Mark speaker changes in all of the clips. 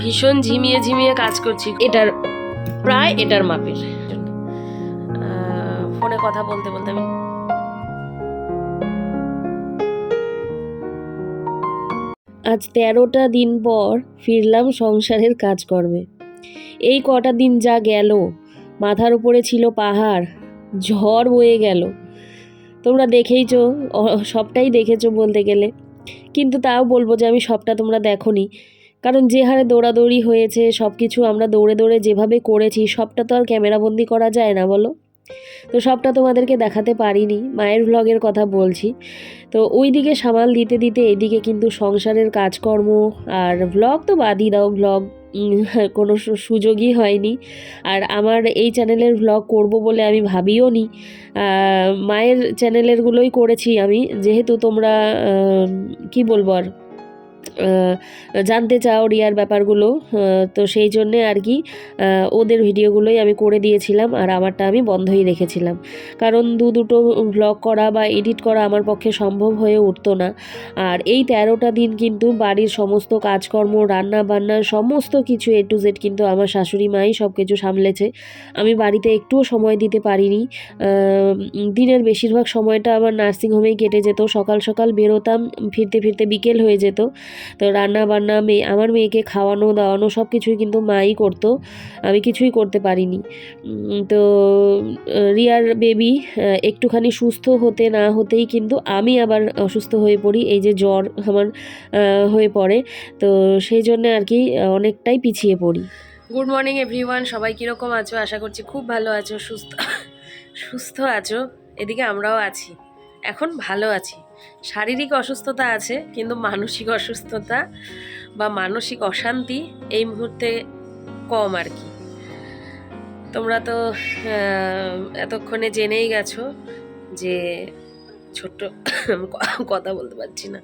Speaker 1: ভীষণ ঝিমিয়ে ঝিমিয়ে কাজ করছি। এটার প্রায় এটার মাপের। ফোনে কথা বলতে বলতে আমি আজ তেরোটা দিন পর ফিরলাম সংসারের কাজকর্মে। এই কটা দিন যা গেল, মাথার উপরে ছিল পাহাড়, ঝড় বয়ে গেল। তোমরা দেখেইছো সবটাই দেখেছ বলতে গেলে। কিন্তু তাও বলব যে আমি সবটা তোমরা দেখোনি। কারণ যে হারে দৌড়াদৌড়ি হয়েছে সব কিছু আমরা দৌড়ে দৌড়ে যেভাবে করেছি, সবটা তো আর ক্যামেরাবন্দি করা যায় না, বলো? তো সবটা তোমাদেরকে দেখাতে পারিনি, মায়ের ভ্লগের কথা বলছি। তো ওই দিকে সামাল দিতে দিতে এদিকে কিন্তু সংসারের কাজকর্ম আর ভ্লগ তো বাদই দাও ভ্লগ কোনো সুযোগই হয়নি। আর আমার এই চ্যানেলের ভ্লগ করব বলে আমি ভাবিও নি। মায়ের চ্যানেলেরগুলোই করেছি আমি, যেহেতু তোমরা কি বলব আর? জানতে চাও রিয়ার ব্যাপারগুলো তো সেই জন্যে আর কি ওদের ভিডিওগুলোই আমি করে দিয়েছিলাম আর আমারটা আমি বন্ধই রেখেছিলাম। কারণ দু দুটো ব্লগ করা বা এডিট করা আমার পক্ষে সম্ভব হয়ে উঠতো না। আর এই তেরোটা দিন কিন্তু বাড়ির সমস্ত কাজকর্ম রান্না বান্না সমস্ত কিছু এ টু জেড কিন্তু আমার শাশুড়ি মাই সব কিছু সামলেছে। আমি বাড়িতে একটুও সময় দিতে পারিনি। দিনের বেশিরভাগ সময়টা আমার নার্সিংহোমেই কেটে যেত। সকাল সকাল বেরোতাম, ফিরতে ফিরতে বিকেল হয়ে যেত। তো রান্না বান্না মেয়ে আমার মেয়েকে খাওয়ানো, দাওয়ানো সব কিছুই কিন্তু মাই করতো। আমি কিছুই করতে পারিনি। তো রিয়ার বেবি একটুখানি সুস্থ হতে না হতেই কিন্তু আমি আবার অসুস্থ হয়ে পড়ি। এই যে জ্বর আমার হয়ে পড়ে। তো সেই জন্যে আর কি অনেকটাই পিছিয়ে পড়ি। গুড মর্নিং এভরিওয়ান, সবাই কীরকম আছো? আশা করছি খুব ভালো আছো, সুস্থ সুস্থ আছো। এদিকে আমরাও আছি। এখন ভালো আছি। শারীরিক অসুস্থতা আছে, কিন্তু মানসিক অসুস্থতা বা মানসিক অশান্তি এই মুহূর্তে কম আর কি। তোমরা তো এতক্ষণে জেনেই গেছো যে ছোট্ট, কথা বলতে পারছি না।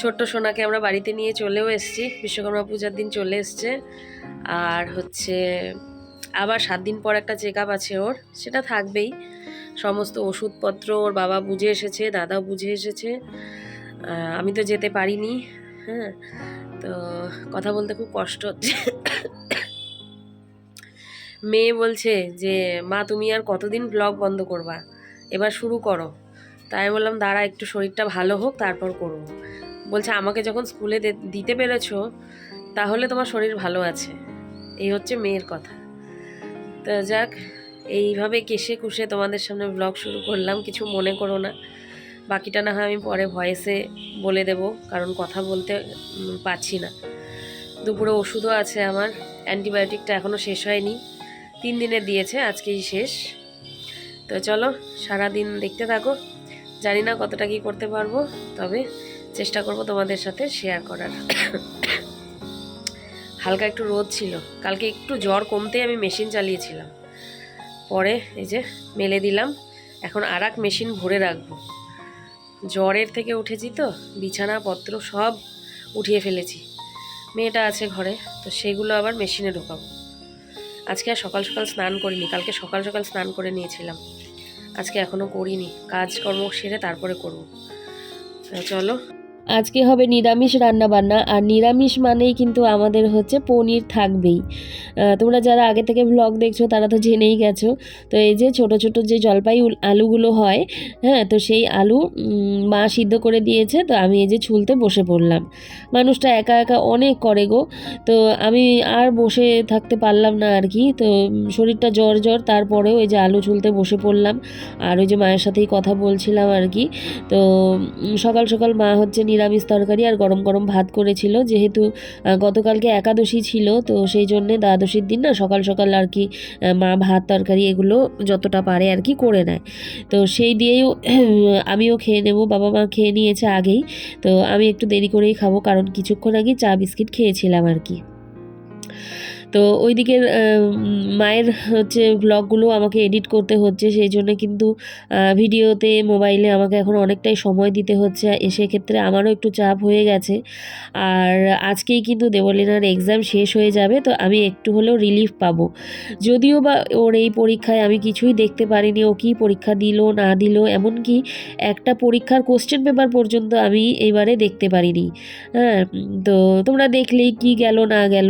Speaker 1: ছোট্ট সোনাকে আমরা বাড়িতে নিয়ে চলেও এসেছি, বিশ্বকর্মা পূজার দিন চলে এসছে। আর হচ্ছে, আবার সাত দিন পর একটা চেক আপ আছে ওর, সেটা থাকবেই। সমস্ত ওষুধপত্র ওর বাবা বুঝে এসেছে, দাদাও বুঝে এসেছে। আমি তো যেতে পারিনি হ্যাঁ? তো কথা বলতে খুব কষ্ট হচ্ছে। মেয়ে বলছে যে, মা, তুমি আর কতদিন ব্লগ বন্ধ করবা? এবার শুরু করো। তাই বললাম, দাঁড়া, একটু শরীরটা ভালো হোক, তারপর করব। বলছে, আমাকে যখন স্কুলে দিতে পেরেছ, তাহলে তোমার শরীর ভালো আছে। এই হচ্ছে মেয়ের কথা। তো যাক এইভাবে কেসে কুষে তোমাদের সামনে ব্লগ শুরু করলাম, কিছু মনে করো না। বাকিটা না হয় আমি পরে ভয়েসে বলে দেব, কারণ কথা বলতে পারছি না। দুপুরে ওষুধও আছে আমার অ্যান্টিবায়োটিকটা এখনও শেষ হয়নি, তিন দিনের দিয়েছে, আজকেই শেষ। তো চলো সারা দিন দেখতে থাকো। জানি না কতটা কি করতে পারব, তবে চেষ্টা করব তোমাদের সাথে শেয়ার করার। হালকা একটু রোদ ছিল, কালকে একটু জ্বর কমতেই আমি মেশিন চালিয়েছিলাম। পরে এই যে মেলে দিলাম। এখন আর এক মেশিন ভরে রাখব। জ্বরের থেকে উঠেছি তো, বিছানাপত্র সব উঠিয়ে ফেলেছি। মেয়েটা আছে ঘরে, তো সেগুলো আবার মেশিনে ঢোকাবো। আজকে আর সকাল সকাল স্নান করিনি, কালকে সকাল সকাল স্নান করে নিয়েছিলাম। আজকে এখনও করিনি, কাজকর্ম সেরে তারপরে করব। চলো। আজকে হবে নিরামিষ রান্না বান্না আর নিরামিষ মানেই কিন্তু আমাদের হচ্ছে পনির থাকবেই। তোমরা যারা আগে থেকে ব্লগ দেখছ, তারা তো জেনেই গেছো। তো এই যে ছোট ছোট যে জলপাই আলুগুলো হয় হ্যাঁ তো সেই আলু মা সিদ্ধ করে দিয়েছে, তো আমি এই যে ছুলতে বসে পড়লাম। মানুষটা একা একা অনেক করে গো। তো আমি আর বসে থাকতে পারলাম না আর কি। তো শরীরটা জ্বর জ্বর, তারপরেও এই যে আলু ছুলতে বসে পড়লাম। আর ওই যে মায়ের সাথেই কথা বলছিলাম আর কি। তো সকাল সকাল মা হচ্ছে নিরামিষ তরকারি আর গরম গরম ভাত করেছিল। যেহেতু গতকালকে একাদশী ছিল, তো সেই জন্যে দ্বাদশীর দিন না সকাল সকাল আর কি মা ভাত, তরকারি এগুলো যতটা পারে আর কি করে নেয়। তো সেই দিয়েই আমিও খেয়ে নেব, বাবা মা খেয়ে নিয়েছে আগেই। তো আমি একটু দেরি করেই খাব, কারণ কিছুক্ষণ আগে চা বিস্কিট খেয়েছিলাম আর কি। তো ওই দিকের মায়ের হচ্ছে ব্লগগুলো আমাকে এডিট করতে হচ্ছে সেই জন্য কিন্তু ভিডিওতে মোবাইলে আমাকে এখন অনেকটাই সময় দিতে হচ্ছে। সেক্ষেত্রে আমারও একটু চাপ হয়ে গেছে। আর আজকেই কিন্তু দেবলিনার এক্সাম শেষ হয়ে যাবে তো আমি একটু হলেও রিলিফ পাবো। যদিও বা ওর এই পরীক্ষায় আমি কিছুই দেখতে পারিনি ও কী পরীক্ষা দিল না দিল এমনকি একটা পরীক্ষার কোশ্চেন পেপার পর্যন্ত আমি এবারে দেখতে পারিনি। হ্যাঁ তো তোমরা দেখলেই কি গেল না গেল।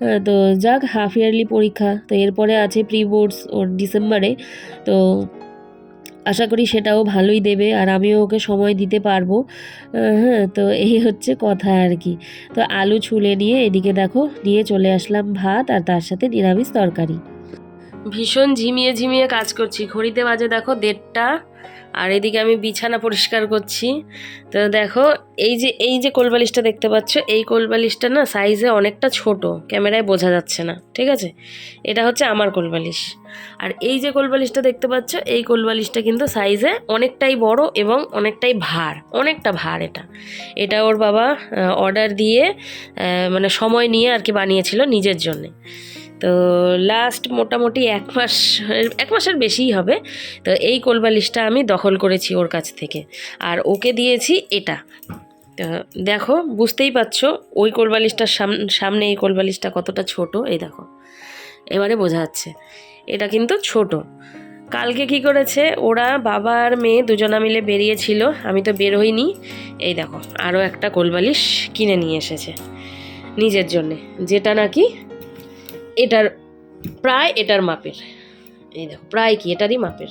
Speaker 1: হ্যাঁ, তো যাক হাফ ইয়ারলি পরীক্ষা। তো এরপরে আছে প্রি বোর্ডস ওর ডিসেম্বরে। তো আশা করি সেটাও ভালোই দেবে আর আমিও ওকে সময় দিতে পারব। হ্যাঁ তো এই হচ্ছে কথা আর কি। তো আলু ছুলে নিয়ে এদিকে দেখো, নিয়ে চলে আসলাম ভাত আর তার সাথে নিরামিষ তরকারি। ভীষণ ঝিমিয়ে ঝিমিয়ে কাজ করছি। ঘড়িতে বাজে দেখো দেড়টা। আর এদিকে আমি বিছানা পরিষ্কার করছি। তো দেখো, এই যে এই যে কোলবালিশটা দেখতে পাচ্ছ, এই কোলবালিশটা না সাইজে অনেকটা ছোট, ক্যামেরায় বোঝা যাচ্ছে না, ঠিক আছে? এটা হচ্ছে আমার কোলবালিশ আর এই যে কোলবালিশটা দেখতে পাচ্ছ, এই কোলবালিশটা কিন্তু সাইজে অনেকটাই বড় এবং অনেকটাই ভার, অনেকটা ভার এটা। এটা ওর বাবা অর্ডার দিয়ে মানে সময় নিয়ে আর কি বানিয়েছিল নিজের জন্যে। তো লাস্ট মোটামুটি এক মাস, এক মাসের বেশিই হবে। তো এই কোলবালিশটা আমি দখল করেছি ওর কাছ থেকে। আর ওকে দিয়েছি এটা। তো দেখো, বুঝতেই পারছ, ওই কোলবালিশটার সাম- সামনে এই কোলবালিশটা কতটা ছোট, এই দেখো। এবারে বোঝা যাচ্ছে, এটা কিন্তু ছোট। কালকে কি করেছে, ওরা বাবা আর মেয়ে দুজনা মিলে বেরিয়েছিল, আমি তো বের হইনি। এই দেখো আরও একটা কোলবালিশ কিনে নিয়ে এসেছে, নিজের জন্যে। যেটা নাকি এটার প্রায় এটার মাপের। এই দেখো, প্রায় কি, এটারই মাপের।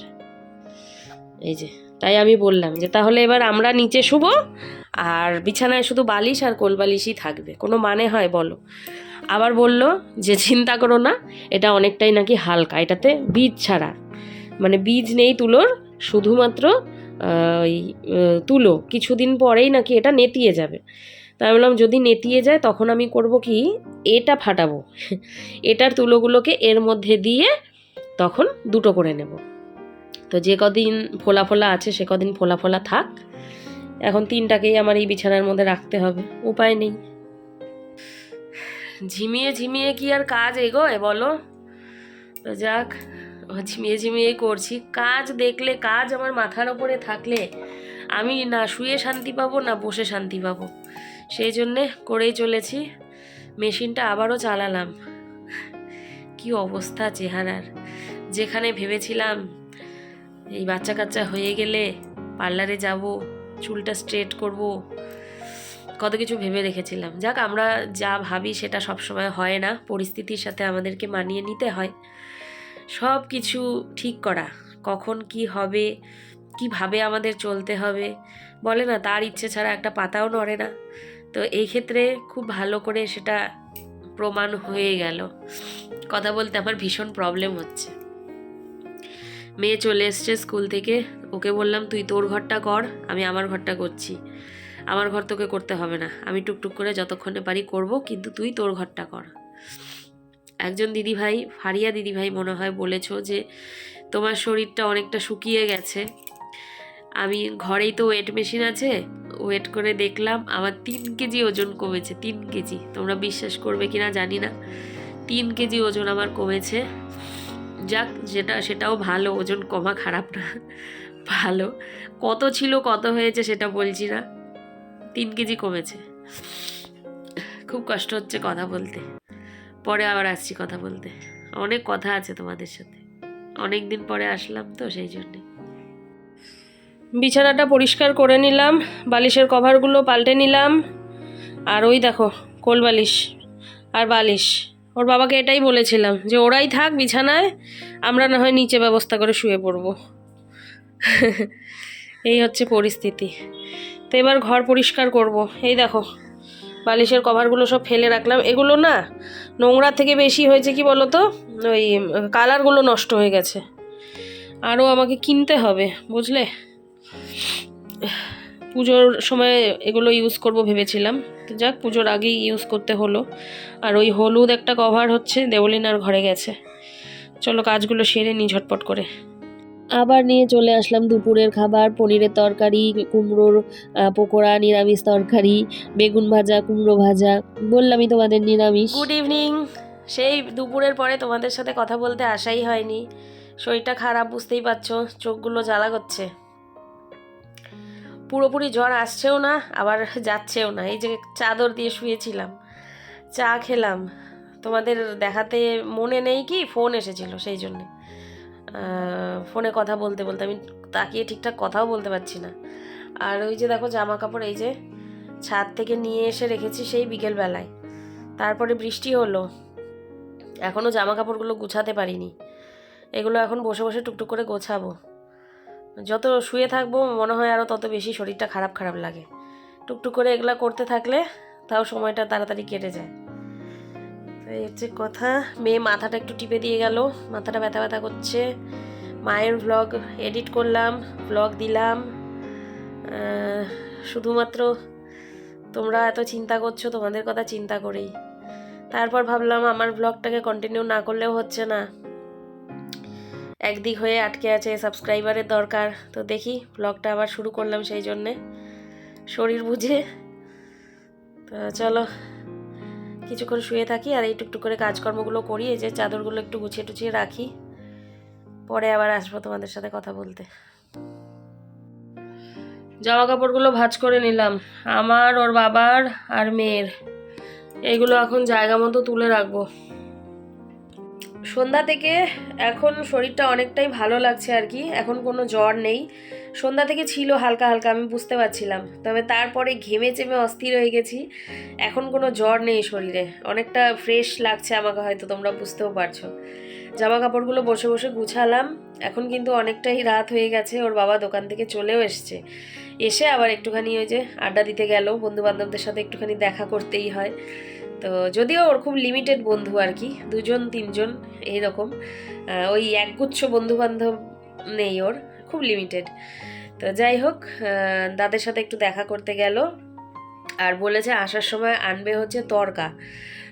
Speaker 1: এই যে, তাই আমি বললাম যে তাহলে এবার আমরা নিচে শুব, আর বিছানায় শুধু বালিশ আর কোলবালিশই থাকবে। কোনো মানে হয় বলো। আবার বলল যে চিন্তা করো না, এটা অনেকটাই নাকি হালকা। এটাতে বীজ ছাড়া। মানে বীজ নেই তুলোর, শুধুমাত্র ওই তুলো। কিছুদিন পরেই নাকি এটা নেতিয়ে যাবে। তাই বললাম যদি নেতিয়ে যায় তখন আমি করব কি? এটা ফাটাবো। এটার তুলোগুলোকে এর মধ্যে দিয়ে তখন দুটো করে নেব। তো যে কদিন ফোলা ফোলা আছে সে কদিন ফোলা ফোলা থাক। এখন তিনটাকেই আমার এই বিছানার মধ্যে রাখতে হবে। উপায় নেই। ঝিমিয়ে ঝিমিয়ে কি আর কাজ এগোয় বলো? তো যাক, ঝিমিয়ে ঝিমিয়ে করছি। কাজ দেখলে, কাজ আমার মাথার ওপরে থাকলে আমি না শুয়ে শান্তি পাবো, না বসে শান্তি পাবো। সেই জন্যে করেই চলেছি। মেশিনটা আবারও চালালাম। কি অবস্থা চেহারার। যেখানে ভেবেছিলাম এই বাচ্চা কাচ্চা হয়ে গেলে পার্লারে যাব, চুলটা স্ট্রেট করব, কত কিছু ভেবে রেখেছিলাম। যাক, আমরা যা ভাবি সেটা সবসময় হয় না। পরিস্থিতির সাথে আমাদেরকে মানিয়ে নিতে হয়। সব কিছু ঠিক করা। কখন কি হবে? কীভাবে আমাদের চলতে হবে? বলে না, তার ইচ্ছে ছাড়া একটা পাতাও নড়ে না। তো এই ক্ষেত্রে খুব ভালো করে সেটা প্রমাণ হয়ে গেল। কথা বলতে আমার ভীষণ প্রবলেম হচ্ছে। মেয়ে চলে এসছে স্কুল থেকে। ওকে বললাম, তুই তোর ঘরটা কর, আমি আমার ঘরটা করছি। আমার ঘর তোকে করতে হবে না। আমি টুকটুক করে যতক্ষণে পারি করব, কিন্তু তুই তোর ঘরটা কর। একজন দিদিভাই, ফারিয়া দিদিভাই মনে হয় বলেছ যে, তোমার শরীরটা অনেকটা শুকিয়ে গেছে। আমি ঘরেই তো ওয়েট মেশিন আছে। ওয়েট করে দেখলাম আমার তিন কেজি ওজন কমেছে, তিন কেজি। তোমরা বিশ্বাস করবে কি না জানি না। তিন কেজি ওজন আমার কমেছে। যাক, যেটা, সেটাও ভালো, ওজন কমা খারাপ না। ভালো। কত ছিল, কত হয়েছে সেটা বলছি না। তিন কেজি কমেছে। খুব কষ্ট হচ্ছে কথা বলতে। পরে আবার আসছি কথা বলতে। অনেক কথা আছে তোমাদের সাথে। অনেক দিন পরে আসলাম তো, সেই জন্যে। বিছানাটা পরিষ্কার করে নিলাম, বালিশের কভারগুলো পাল্টে নিলাম। আর ওই দেখো, কোল বালিশ আর বালিশ। ওর বাবাকে এটাই বলেছিলাম যে, ওরাই থাক বিছানায়, আমরা না হয় নিচে ব্যবস্থা করে শুয়ে পড়ব। এই হচ্ছে পরিস্থিতি। তো এবার ঘর পরিষ্কার করব। এই দেখো, বালিশের কভারগুলো সব ফেলে রাখলাম। এগুলো না, নোংরা থেকে বেশি হয়েছে কি বলো তো ওই, কালারগুলো নষ্ট হয়ে গেছে। আরও আমাকে কিনতে হবে, বুঝলে? পুজোর সময় এগুলো ইউজ করব ভেবেছিলাম। তো যাক পুজোর আগেই ইউজ করতে হলো। আর ওই হলুদ একটা কভার হচ্ছে দেবলিনার ঘরে গেছে। চলো কাজগুলো সেরে নিই ঝটপট করে। আবার নিয়ে চলে আসলাম দুপুরের খাবার পনিরের তরকারি কুমড়োর পকোড়া নিরামিষ তরকারি বেগুন ভাজা কুমড়ো ভাজা। বললামই তোমাদের নিরামিষ। গুড ইভিনিং সেই দুপুরের পরে তোমাদের সাথে কথা বলতে আসাই হয়নি। শরীরটা খারাপ বুঝতেই পারছ চোখগুলো জ্বালা করছে। পুরোপুরি জ্বর আসছেও না, আবার যাচ্ছেও না। এই যে চাদর দিয়ে শুয়েছিলাম, চা খেলাম। তোমাদের দেখাতে মনে নেই কি? ফোন এসেছিল সেই জন্যে। ফোনে কথা বলতে বলতে, আমি তাকিয়ে ঠিকঠাক কথাও বলতে পারছি না। আর ওই যে দেখো জামা কাপড় এই যে ছাদ থেকে নিয়ে এসে রেখেছি সেই বিকেলবেলায়। তারপরে বৃষ্টি হলো। এখনও জামা কাপড়গুলো গুছাতে পারিনি। এগুলো এখন বসে বসে টুকটুক করে গোছাবো। যত শুয়ে থাকব, মনে হয় আরও তত বেশি শরীরটা খারাপ খারাপ লাগে। টুকটুক করে এগুলা করতে থাকলে তাও সময়টা তাড়াতাড়ি কেটে যায়। তো এই হচ্ছে কথা। মেয়ে মাথাটা একটু টিপে দিয়ে গেল। মাথাটা ব্যথা ব্যথা করছে। মায়ের ভ্লগ এডিট করলাম ভ্লগ দিলাম। শুধুমাত্র তোমরা এত চিন্তা করছ, তোমাদের কথা চিন্তা করেই। তারপর ভাবলাম আমার ব্লগটাকে কন্টিনিউ না করলেও হচ্ছে না। একদিক হয়ে আটকে আছে সাবস্ক্রাইবারের দরকার। তো দেখি ব্লগটা আবার শুরু করলাম সেই জন্যে। শরীর বুঝে। তো চলো, কিছুক্ষণ শুয়ে থাকি আর এই টুকটুক করে কাজকর্মগুলো করি। এই যে চাদরগুলো একটু গুছিয়ে টুছিয়ে রাখি। পরে আবার আসব তোমাদের সাথে কথা বলতে। জামা কাপড়গুলো ভাঁজ করে নিলাম। আমার, ওর বাবার আর মেয়ের। এইগুলো এখন জায়গা মতো তুলে রাখব। সন্ধ্যা থেকে এখন শরীরটা অনেকটাই ভালো লাগছে আর কি, এখন কোনো জ্বর নেই। সন্ধ্যা থেকে ছিল হালকা হালকা, আমি বুঝতে পারছিলাম। তবে তারপরে ঘেমে চেমে অস্থির হয়ে গেছি, এখন কোনো জ্বর নেই শরীরে। অনেকটা ফ্রেশ লাগছে আমাকে হয়তো, তোমরা বুঝতেও পারছ। জামা কাপড়গুলো বসে বসে গুছালাম, এখন কিন্তু অনেকটাই রাত হয়ে গেছে, ওর বাবা দোকান থেকে চলেও এসছে। এসে আবার একটুখানি ওই যে আড্ডা দিতে গেল বন্ধু বান্ধবদের সাথে একটুখানি দেখা করতেই হয়। তো যদিও ওর খুব লিমিটেড বন্ধু আর কি, দুজন, তিনজন, এইরকম। ওই একগুচ্ছ বন্ধু বান্ধব নেই ওর, খুব লিমিটেড তো যাই হোক দাদের সাথে একটু দেখা করতে গেল। আর বলেছে আসার সময় আনবে হচ্ছে তরকা।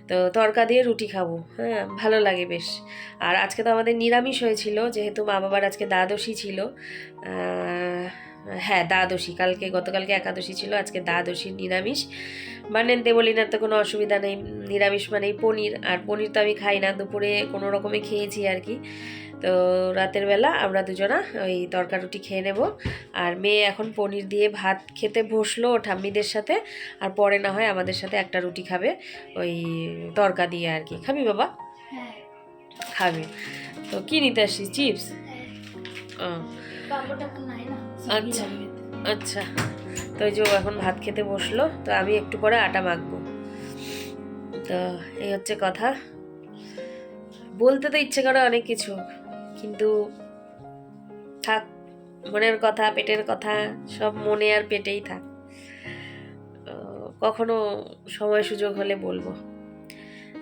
Speaker 1: তো তরকা দিয়ে রুটি খাব। হ্যাঁ ভালো লাগে বেশ। আর আজকে তো আমাদের নিরামিষ হয়েছিল, যেহেতু মা বাবার আজকে দ্বাদশী ছিল। হ্যাঁ দ্বাদশী। কালকে, গতকালকে একাদশী ছিল, আজকে দ্বাদশী নিরামিষ। মানে দেবলিনার তো কোনো অসুবিধা নেই নিরামিষ মানেই পনির আর পনির তো আমি খাই না দুপুরে কোনো রকমে খেয়েছি আর কি। তো রাতের বেলা আমরা দুজনা ওই তরকা রুটি খেয়ে নেব আর মেয়ে এখন পনির দিয়ে ভাত খেতে বসল ও ঠাম্মিদের সাথে আর পরে না হয় আমাদের সাথে একটা রুটি খাবে ওই তরকা দিয়ে আর কি। খাবি বাবা?
Speaker 2: হ্যাঁ।
Speaker 1: খাবে। তো কি নিতে আসছিস চিপস?
Speaker 2: হ্যাঁ।
Speaker 1: আচ্ছা। আচ্ছা। তো ওই যে এখন ভাত খেতে বসল, তো আমি একটু পরে আটা মাখবো। তো এই হচ্ছে কথা। বলতে তো ইচ্ছে করে অনেক কিছু, কিন্তু থাক, মনের কথা, পেটের কথা, সব মনে আর পেটেই থাক। কখনো সময় সুযোগ হলে বলব।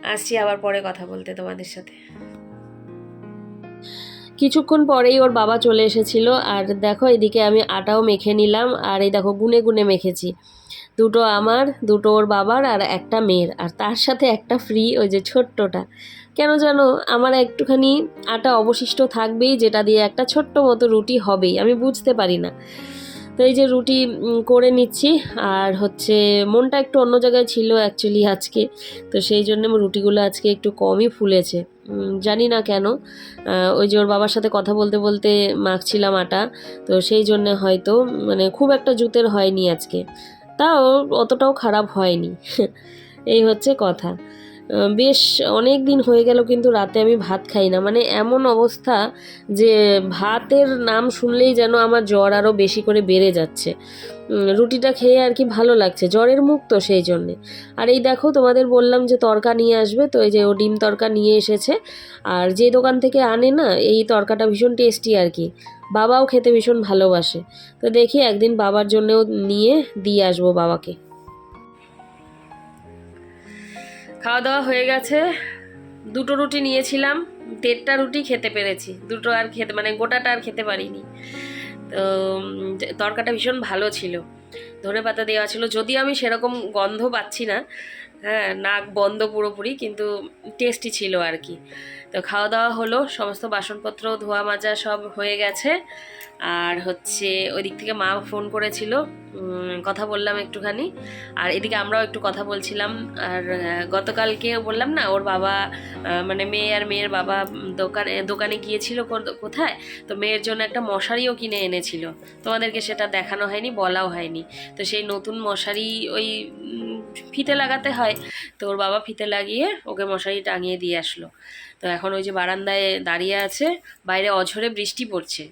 Speaker 1: আসছি আবার পরে কথা বলতে তোমাদের সাথে। কিছুক্ষণ পরেই ওর বাবা চলে এসেছিল। আর দেখো, এদিকে আমি আটাও মেখে নিলাম। আর এই দেখো, গুনে গুনে মেখেছি। দুটো আমার, দুটো ওর বাবার আর একটা মেয়ের। আর তার সাথে একটা ফ্রি ওই যে ছোট্টটা। কেন জানো, আমার একটুখানি আটা অবশিষ্ট থাকবেই, যেটা দিয়ে একটা ছোট্ট মতো রুটি হবেই। আমি বুঝতে পারি না। তো এই যে রুটি করে নিচ্ছি। আর হচ্ছে, মনটা একটু অন্য জায়গায় ছিল অ্যাকচুয়ালি আজকে। তো সেই জন্য রুটিগুলো আজকে একটু কমই ফুলেছে। জানি না কেন। ওই যে ওর বাবার সাথে কথা বলতে বলতে মাখছিলাম আটা, তো সেই জন্য হয়তো মানে খুব একটা জুতের হয়নি আজকে। তাও অতটাও খারাপ হয়নি। এই হচ্ছে কথা। বেশ অনেক দিন হয়ে গেল কিন্তু রাতে আমি ভাত খাই না। মানে এমন অবস্থা যে ভাতের নাম শুনলেই যেন আমার জ্বর আরও বেশি করে বেড়ে যাচ্ছে। রুটিটা খেয়ে আর কি ভালো লাগছে। জ্বরের মুখ তো সেই জন্যে। আর এই দেখো, তোমাদের বললাম যে তরকা নিয়ে আসবে, তো এই যে ও ডিম তরকা নিয়ে এসেছে। আর যে দোকান থেকে আনে না, এই তরকাটা ভীষণ টেস্টি আর কি। বাবাও খেতে ভীষণ ভালোবাসে। তো দেখি একদিন বাবার জন্যও নিয়ে দিয়ে আসব বাবাকে। খাওয়া দাওয়া হয়ে গেছে। দুটো রুটি নিয়েছিলাম, দেড়টা রুটি খেতে পেরেছি। দুটো আর খেতে মানে গোটাটা আর খেতে পারিনি। তো তরকাটা ভীষণ ভালো ছিল। ধনে পাতা দেওয়া ছিল। যদিও আমি সেরকম গন্ধ পাচ্ছি না হ্যাঁ নাক বন্ধ পুরোপুরি, কিন্তু টেস্টি ছিল আর কি। তো খাওয়া দাওয়া হলো, সমস্ত বাসনপত্র, ধোয়া মাজা সব হয়ে গেছে। আর হচ্ছে ওই দিক থেকে মা ফোন করেছিল কথা বললাম একটুখানি। আর এদিকে আমরাও একটু কথা বলছিলাম। আর গতকালকে বললাম না, ওর বাবা মানে মেয়ে আর মেয়ের বাবা দোকানে দোকানে গিয়েছিল কোথায়? তো মেয়ের জন্য একটা মশারিও কিনে এনেছিল। তোমাদেরকে সেটা দেখানো হয়নি, বলাও হয়নি। তো সেই নতুন মশারি ওই ফিতে লাগাতে হয়। তো ওর বাবা ফিতে লাগিয়ে ওকে মশারি টাঙিয়ে দিয়ে আসলো। তো এখন ওই যে বারান্দায় দাঁড়িয়ে আছে, বাইরে অঝরে বৃষ্টি পড়ছে।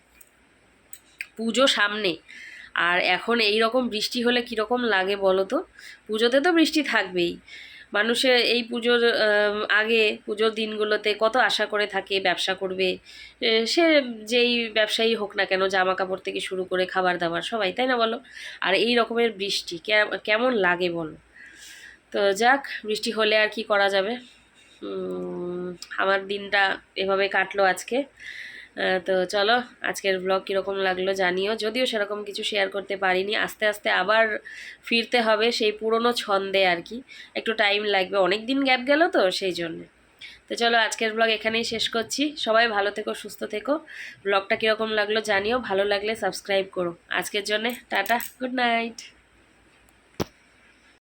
Speaker 1: পুজো সামনে। আর এখন এই রকম বৃষ্টি হলে কীরকম লাগে বলো তো? পুজোতে তো বৃষ্টি থাকবেই। মানুষের এই পুজোর আগে পুজোর দিনগুলোতে কত আশা করে থাকে, ব্যবসা করবে। সে যেই ব্যবসায়ী হোক না কেন জামা কাপড় থেকে শুরু করে খাবার দাবার সবাই, তাই না বলো? আর এই রকমের বৃষ্টি কেমন লাগে বলো? তো যাক, বৃষ্টি হলে আর কি করা যাবে? আমার দিনটা এভাবে কাটলো আজকে। তো চলো, আজকের ব্লগ কীরকম লাগল জানিও। যদিও সেরকম কিছু শেয়ার করতে পারিনি, আস্তে আস্তে আবার ফিরতে হবে সেই পুরনো ছন্দে আর কি। একটু টাইম লাগবে অনেক দিন গ্যাপ গেল তো সেই জন্যে। তো চলো, আজকের ব্লগ এখানেই শেষ করছি। সবাই ভালো থেকো, সুস্থ থেকো। ব্লগটা কীরকম লাগল জানিও, ভালো লাগলে সাবস্ক্রাইব করো। আজকের জন্যে টাটা গুড নাইট